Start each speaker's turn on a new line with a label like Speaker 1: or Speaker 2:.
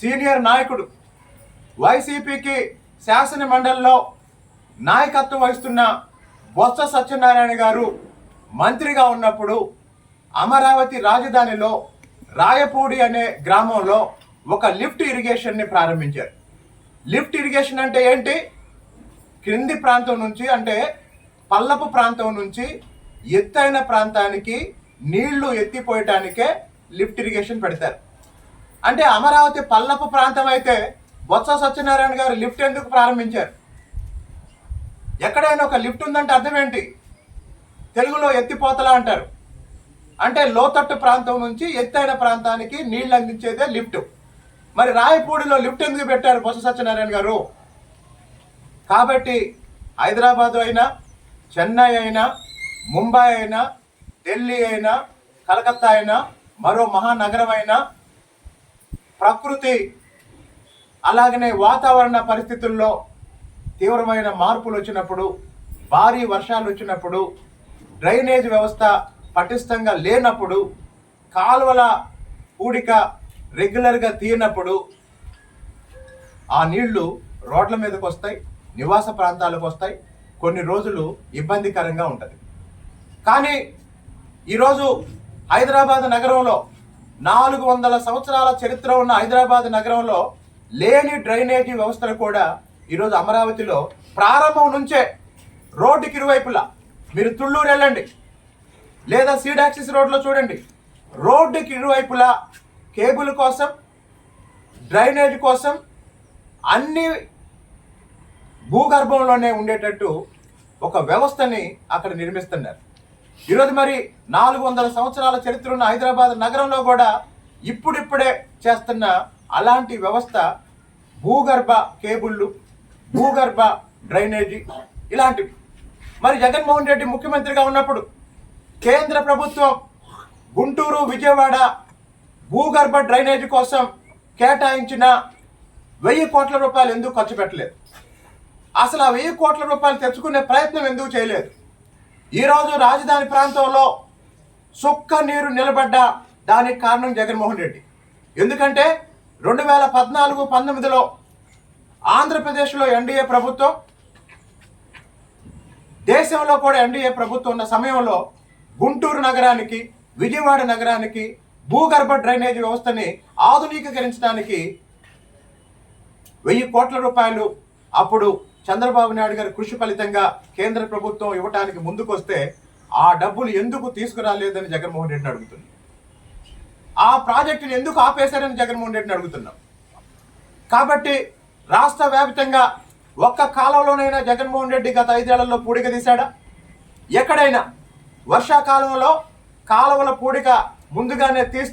Speaker 1: Senior నాయకుడు వైసీపీకి శాసన మండలిలో నాయకత్వం వహిస్తున్న బొత్స సత్యనారాయణ గారు మంత్రిగా ఉన్నప్పుడు అమరావతి రాజధానిలో రాయపూడి అనే గ్రామంలో ఒక లిఫ్ట్ ఇరిగేషన్ని ప్రారంభించారు. లిఫ్ట్ ఇరిగేషన్ అంటే ఏంటి? క్రింది ప్రాంతం నుంచి అంటే పల్లపు ప్రాంతం నుంచి ఎత్తైన ప్రాంతానికి నీళ్ళు ఎత్తిపోయటానికే లిఫ్ట్ ఇరిగేషన్ పెడతారు. అంటే అమరావతి పల్లపు ప్రాంతం అయితే బొత్స సత్యనారాయణ గారు లిఫ్ట్ ఎందుకు ప్రారంభించారు? ఎక్కడైనా ఒక లిఫ్ట్ ఉందంటే అర్థం ఏంటి? తెలుగులో ఎత్తిపోతలా అంటారు. అంటే లోతట్టు ప్రాంతం నుంచి ఎత్తైన ప్రాంతానికి నీళ్ళు అందించేదే లిఫ్ట్. మరి రాయపూడిలో లిఫ్ట్ ఎందుకు పెట్టారు బొత్స సత్యనారాయణ గారు? కాబట్టి హైదరాబాద్ అయినా చెన్నై అయినా ముంబై అయినా ఢిల్లీ అయినా కలకత్తా అయినా మరో మహానగరం అయినా ప్రకృతి అలాగనే వాతావరణ పరిస్థితుల్లో తీవ్రమైన మార్పులు వచ్చినప్పుడు భారీ వర్షాలు వచ్చినప్పుడు డ్రైనేజ్ వ్యవస్థ పటిష్టంగా లేనప్పుడు కాలువల కూడిక రెగ్యులర్గా తీయనప్పుడు ఆ నీళ్ళు రోడ్ల మీదకి వస్తాయి నివాస ప్రాంతాలకు వస్తాయి కొన్ని రోజులు ఇబ్బందికరంగా ఉంటుంది. కానీ ఈరోజు హైదరాబాద్ నగరంలో నాలుగు వందల సంవత్సరాల చరిత్ర ఉన్న హైదరాబాద్ నగరంలో లేని డ్రైనేజీ వ్యవస్థలు కూడా ఈరోజు అమరావతిలో ప్రారంభం నుంచే రోడ్డుకి ఇరువైపులా. మీరు తుళ్ళూరు వెళ్ళండి. లేదా సీడాక్సిస్ రోడ్లో చూడండి. రోడ్డుకి ఇరువైపులా కేబుల్ కోసం డ్రైనేజ్ కోసం అన్ని భూగర్భంలోనే ఉండేటట్టు ఒక వ్యవస్థని అక్కడ నిర్మిస్తున్నారు. ఈరోజు మరి నాలుగు వందల సంవత్సరాల చరిత్ర ఉన్న హైదరాబాద్ నగరంలో కూడా ఇప్పుడిప్పుడే చేస్తున్న అలాంటి వ్యవస్థ భూగర్భ కేబుళ్ళు భూగర్భ డ్రైనేజీ ఇలాంటివి. మరి జగన్మోహన్ రెడ్డి ముఖ్యమంత్రిగా ఉన్నప్పుడు కేంద్ర ప్రభుత్వం గుంటూరు విజయవాడ భూగర్భ డ్రైనేజీ కోసం కేటాయించిన వెయ్యి కోట్ల రూపాయలు ఎందుకు ఖర్చు పెట్టలేదు? అసలు ఆ వెయ్యి కోట్ల రూపాయలు తెచ్చుకునే ప్రయత్నం ఎందుకు చేయలేదు? ఈరోజు రాజధాని ప్రాంతంలో సుక్క నీరు నిలబడ్డ దానికి కారణం జగన్మోహన్ రెడ్డి. ఎందుకంటే రెండు వేల పద్నాలుగు పంతొమ్మిదిలో ఆంధ్రప్రదేశ్లో ఎన్డీఏ ప్రభుత్వం దేశంలో కూడా ఎన్డీఏ ప్రభుత్వం ఉన్న సమయంలో గుంటూరు నగరానికి విజయవాడ నగరానికి భూగర్భ డ్రైనేజ్ వ్యవస్థని ఆధునీకరించడానికి వెయ్యి కోట్ల రూపాయలు అప్పుడు చంద్రబాబు నాయుడు గారి కృషి ఫలితంగా కేంద్ర ప్రభుత్వం ఇవ్వటానికి ముందుకొస్తే ఆ డబ్బులు ఎందుకు తీసుకురాలేదని జగన్మోహన్ రెడ్డిని అడుగుతుంది ఆ ప్రాజెక్టుని ఎందుకు ఆపేశారని జగన్మోహన్ రెడ్డిని అడుగుతున్నాం. కాబట్టి రాష్ట్ర వ్యాప్తంగా ఒక్క కాలంలోనైనా జగన్మోహన్ రెడ్డి గత ఐదేళ్ళలో పూడిక తీశాడా? ఎక్కడైనా? వర్షాకాలంలో కాలువల పూడిక ముందుగానే తీస్తూ